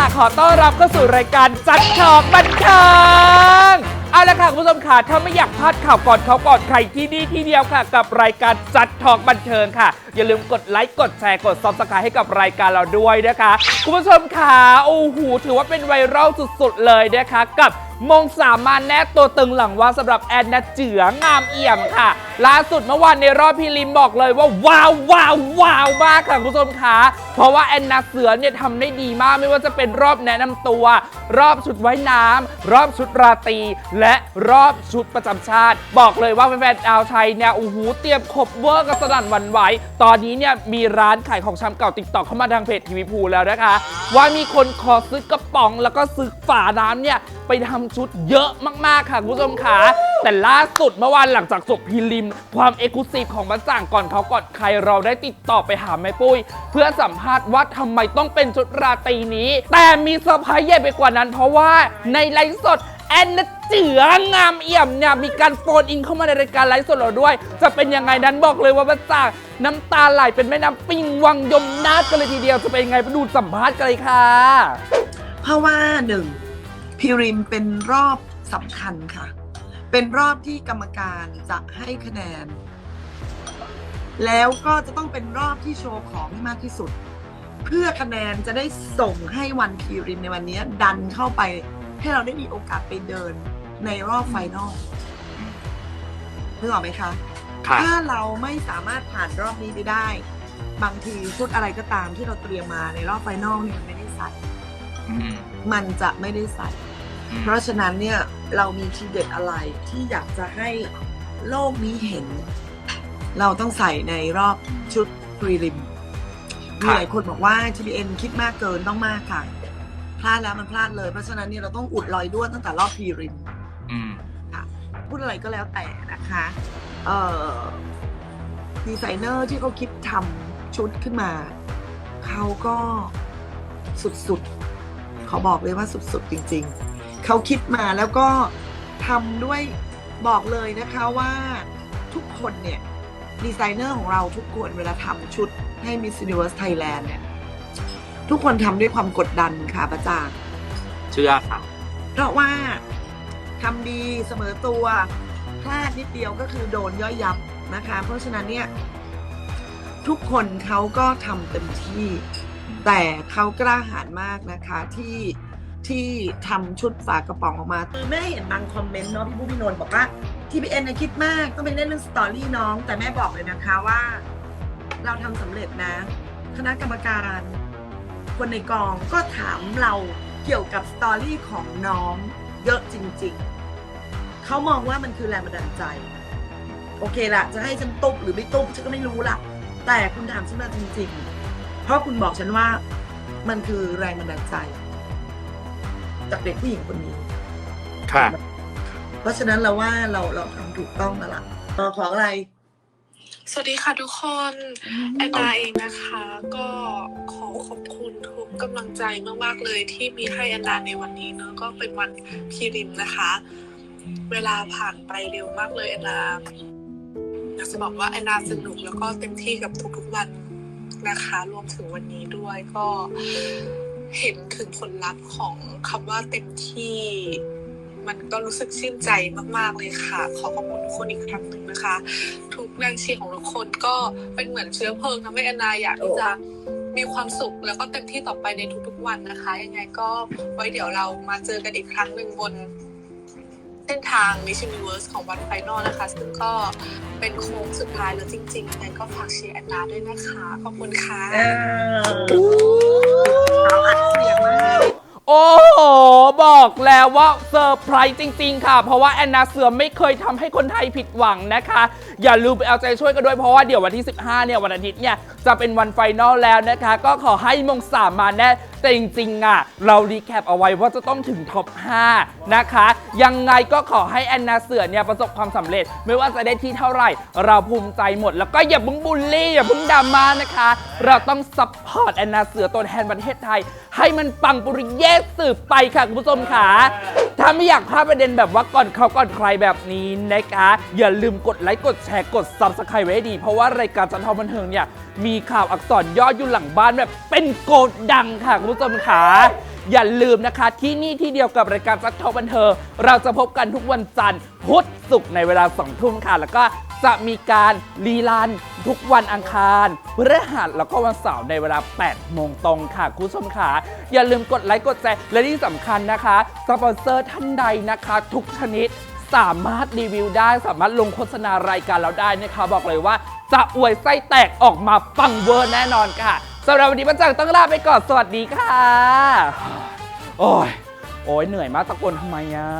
ค่ะ ขอต้อนรับเข้าสู่รายการจัดทอกบันเทิงเอาละค่ะคุณผู้ชมค่ะถ้าไม่อยากพลาดข่าวก่อนเขาก่อนใครที่นี่ที่เดียวค่ะ กับรายการจัดทอกบันเทิงค่ะ อย่าลืมกดไลค์กดแชร์กดซับสไครต์ให้กับรายการเราด้วยนะคะคุณผู้ชมค่ะโอ้โหถือว่าเป็นไวรัลสุดๆเลยนะคะกับ มงสามมาแน่ตัวตึงหลังว่าสำหรับแอนนาเจืองามเอี่ยมค่ะ ล่าสุดเมื่อวานในรอบพรีลิมบอกเลยว่า ว้าวว้าวว้าวมากค่ะคุณผู้ชมค่ะเพราะว่าแอนนาเสือเนี่ยทำได้ดีมากไม่ว่าจะเป็นรอบแนะนำตัว รอบชุดว่ายน้ำรอบชุดราตรีและรอบชุดประจำชาติ บอกเลยว่าแฟนๆดาวไทยเนี่ยโอ้โหเตรียมขบเวอร์กันสนั่นวันไหวตอนนี้เนี่ยมีร้านขายของชำเก่าติ๊กต็อกเข้ามาทางเพจทีวีพูแล้วนะคะ ว่ามีคนขอซื้อกระป๋องแล้วก็ซื้อฝาน้ำเนี่ย ไปทำชุดเยอะมากๆค่ะคุณผู้ชมค่ะแต่ล่าสุดเมื่อวานหลังจากจบพรีลิม ความเอกลุศิของบัสจ่างก่อนเขาก่อนใครเราได้ติดต่อไปหาแม่ปุ้ย เพื่อสัมภาษณ์ว่าทำไมต้องเป็นชุดราตรีนี้ แต่มีเซอร์ไพรส์ใหญ่ไปกว่านั้น เพราะว่าในไลฟ์สด แอนนาเจืองามเอี่ยมเนี่ยมีการโฟนอินเข้ามาในรายการไลฟ์สดเราด้วย จะเป็นยังไงนั้นบอกเลยว่าบัสจ่างน้ำตาไหลเป็นแม่น้ำปิงวังยมนาดกันเลยทีเดียวจะเป็นยังไงไปดูสัมภาษณ์กันเลยค่ะ เพราะว่าหนึ่ง พิริมเป็นรอบสำคัญค่ะ เป็นรอบที่กรรมการจะให้คะแนน แล้วก็จะต้องเป็นรอบที่โชว์ของให้มากที่สุด เพื่อคะแนนจะได้ส่งให้วันพิริมในวันนี้ดันเข้าไปให้เราได้มีโอกาสไปเดินในรอบไฟนอลนึกออกไหมคะถ้าเราไม่สามารถผ่านรอบนี้ไปได้ บางทีชุดอะไรก็ตามที่เราเตรียมมาในรอบไฟนอลเนี่ยมันไม่ได้ใส่ มันจะไม่ได้ใส่ เพราะฉะนั้นเนี่ยเรามีทีเด็ดอะไรที่อยากจะให้โลกนี้เห็น เราต้องใส่ในรอบชุดพรีลิมคมีรับหลายคนบอกว่า TBN คิดมากเกินต้องมากค่ะ พลาดแล้วมันพลาดเลย เพราะฉะนั้นเนี่ยเราต้องอุดรอยด้วนตั้งแต่รอบพรีริมพูดอะไรก็แล้วแต่นะคะเอ่อดีไซเนอร์ที่เขาคิดทำชุดขึ้นมา เขาก็สุดๆเขาบอกเลยว่าสุดๆ จริง ๆ เขาคิดมาแล้วก็ทำด้วยบอกเลยนะคะว่าทุกคนเนี่ยดีไซเนอร์ของเราทุกคนเวลาทำชุดให้ Miss Universe Thailand เนี่ยทุกคนทำด้วยความกดดันค่ะประจางเชื่อค่ะ เพราะว่าทำดีเสมอตัวพลาดนิดเดียวก็คือโดนย่อยยับนะคะ เพราะฉะนั้นเนี่ย ทุกคนเขาก็ทำเต็มที่ แต่เขากล้าหาญมากนะคะที่ ที่ทำชุดฝากระป๋องออกมาคือแม่เห็นบางคอมเมนต์เนาะพี่ผู้พี่นนท์บอกว่า TBN นคิดมากต้องไปเล่นเรื่องสตอรี่น้อง แต่แม่บอกเลยนะคะว่า เราทำสำเร็จนะ คณะกรรมการ คนในกองก็ถามเราเกี่ยวกับสตอรี่ของน้องเยอะจริง ๆ เขามองว่ามันคือแรงบันดาลใจ โอเคละจะให้ฉันตุบหรือไม่ตุบฉันก็ไม่รู้ละแต่คุณถามฉันมาจริง ๆ เพราะคุณบอกฉันว่ามันคือแรงบันดาลใจ จากเด็กผู้หญิงคนนี้ ค่ะ เพราะฉะนั้นเราว่าเราเราทำถูกต้องแล้วล่ะเอ่อของอะไร สวัสดีค่ะทุกคนแอนนาเองนะคะ ก็ขอขอบคุณทุกกำลังใจมากๆเลยที่มีให้แอนนาในวันนี้เนอะก็เป็นวันพีริมนะคะ เวลาผ่านไปเร็วมากเลยแอนนาอยากจะบอกว่าแอนนาสนุกแล้วก็เต็มที่กับทุกๆวันนะคะ รวมถึงวันนี้ด้วยก็ เห็นถึงผลลัพธ์ของคำว่าเต็มที่ มันก็รู้สึกชื่นใจมาก ๆ เลยค่ะ ขอขอบคุณทุกคนอีกครั้งหนึ่งนะคะ ทุกแรงเชียร์ของทุกคนก็เป็นเหมือนเชื้อเพลิงทำให้อนนาอยากที่จะมีความสุขแล้วก็เต็มที่ต่อไปในทุกๆวันนะคะ ยังไงก็ไว้เดี๋ยวเรามาเจอกันอีกครั้งหนึ่งบนเส้นทาง Miss Universe ของวันไฟนอลนะคะ ซึ่งก็เป็นโค้งสุดท้ายแล้วจริงๆยังไงก็ฝากเชียร์แอนนาด้วยนะคะ ขอบคุณค่ะ โอ้โห บอกแล้วว่าเซอร์ไพรส์จริง ๆ ค่ะ เพราะว่าแอนนาเสือไม่เคยทำให้คนไทยผิดหวังนะคะ อย่าลืมไปเอาใจช่วยกันด้วยเพราะว่าเดี๋ยววันที่ 15 เนี่ยวันอาทิตย์เนี่ยจะเป็นวันไฟนอลแล้วนะคะ ก็ขอให้มงสามมาแน่ แต่จริงๆอะเรารีแคปเอาไว้ว่าจะต้องถึงท็อป 5 นะคะ ยังไงก็ขอให้แอนนาเสือเนี่ยประสบความสำเร็จ ไม่ว่าจะได้ที่เท่าไหร่ เราภูมิใจหมด แล้วก็อย่าเพิ่งบูลลี่อย่าเพิ่งดราม่านะคะ เราต้องซัพพอร์ตแอนนาเสือตัวแทนประเทศไทย ให้มันปังปุริเยสสืบไปค่ะคุณผู้ชมค่ะถ้าไม่อยากพลาดประเด็นแบบว่าก่อนเขาก่อนใครแบบนี้นะคะ อย่าลืมกดไลค์กดแชร์กด subscribe ไว้ให้ดี เพราะว่ารายการจันทร์บันเทิงเนี่ย มีข่าวอักษรย่ออยู่หลังบ้านแบบเป็นโกดดังค่ะคุณผู้ชมค่ะอย่าลืมนะคะ ที่นี่ที่เดียวกับรายการจัดทอบันเทิงเราจะพบกันทุกวันจันทร์พุธศุกร์ในเวลาสองทุ่มค่ะ แล้วก็จะมีการรีลันทุกวันอังคารพฤหัสแล้วก็วันเสาร์ในเวลา 8 โมงตรงค่ะ คุณผู้ชมค่ะอย่าลืมกดไลค์กดแชร์และที่สำคัญนะคะ สปอนเซอร์ท่านใดนะคะ ทุกชนิด สามารถรีวิวได้สามารถลงโฆษณารายการเราได้นะคะบอกเลยว่า จะอวยไส้แตกออกมาปังเวอร์แน่นอนค่ะสำหรับวันนี้ป้าจังต้องลาไปก่อนสวัสดีค่ะ โอ้ยโอ้ยเหนื่อยมากตะโกนทำไมอะ